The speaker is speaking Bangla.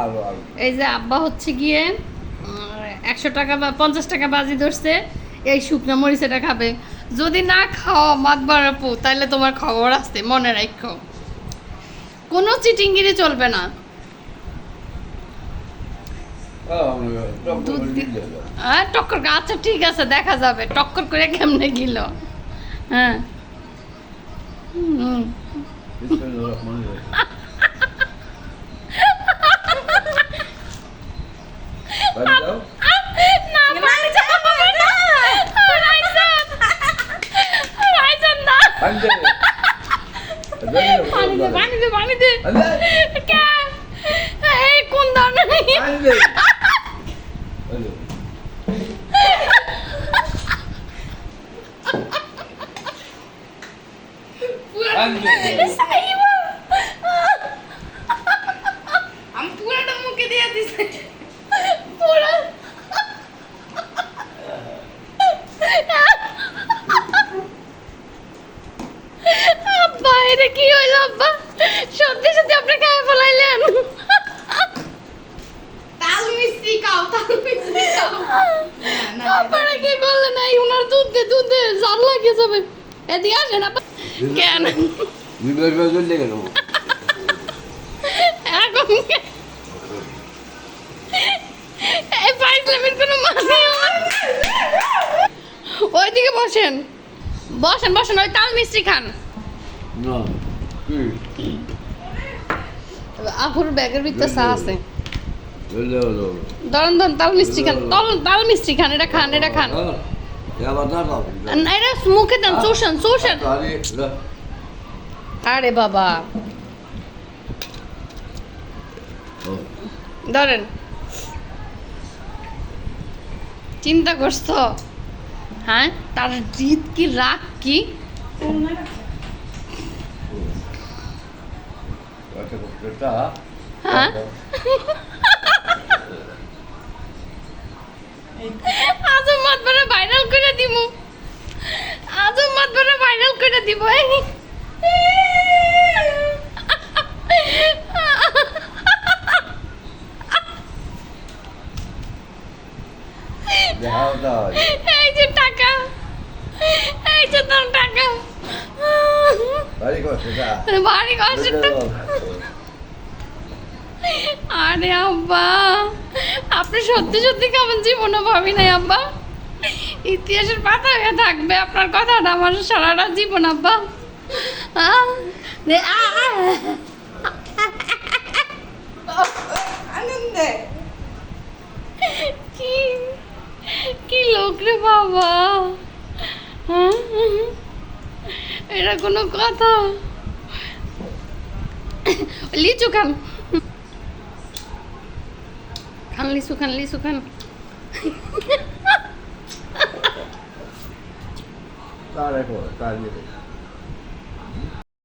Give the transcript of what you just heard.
আরও আরও। এই যে আব্বা হচ্ছে গিয়ে একশো টাকা বা পঞ্চাশ টাকা বাজি ধরছে এই শুকনো মরিচটা খাবে। যদি না খাওয়া মাত বাড়াপু তাহলে তোমার খবর আসতে মনে রাখো কোনো চিটিংগিরি চলবে না। হ্যাঁ টক্কর আচ্ছা ঠিক আছে দেখা যাবে টক্কর করে কেমনে গিল? হ্যাঁ। হুম না পানি যাবে না রাইসান রাইসান না পানি দে পানি দে পানি দে কে এই কোন ধরনের? আমি পুরাটা মুখে দিয়ে দিছি পুরো আব্বা এটা কি হইল আব্বা? সত্যি সত্যি আপনি খায় ফেলাইলেন। তাল মিষ্টি খাও তাল মিষ্টি খাও। না, না, আপনারা কি করলেন এই উনার দুধ দে দুধ দে জাল লাগিয়ে যাবে। এদিকে আসেন আব্বা। কেন? এখন এই পাইসলামের কোনো মানে ওইদিকে বসেন। বসেন বসেন ওই তাল মিষ্টি খান। আপুর ব্যাগের ভিতরে চা আছে। ধরেন ধরেন তাল মিষ্টি খান। তাল তাল মিষ্টি খান এটা খান এটা খান। না, এটা মুখে দেন চোষেন চোষেন। আরে বাবা। ধরেন। চিন্তা করছ? হ্যাঁ তার জিদ কি রাগ কি হ্যাঁ আজম মাতবারে ভাইরাল করে দিব আজম মাতবারে ভাইরাল করে দিব এই। এই যে টাকা এই যে তোর টাকা বাড়ি কষ্ট আরে আব্বা আপনি সত্যি সত্যি কেমন জীবনে ভাবি নাই আব্বা। ইতিহাসের পাতা হয়ে থাকবে আপনার কথাটা আমার সারাটা জীবন আব্বা। আহ, নে- আ, আ। আনন্দে। কি কি লোক রে বাবা হ্যাঁ? এটা কোনো কথা। লিচু খান। খান লিচু খান লিচু খান। তার তার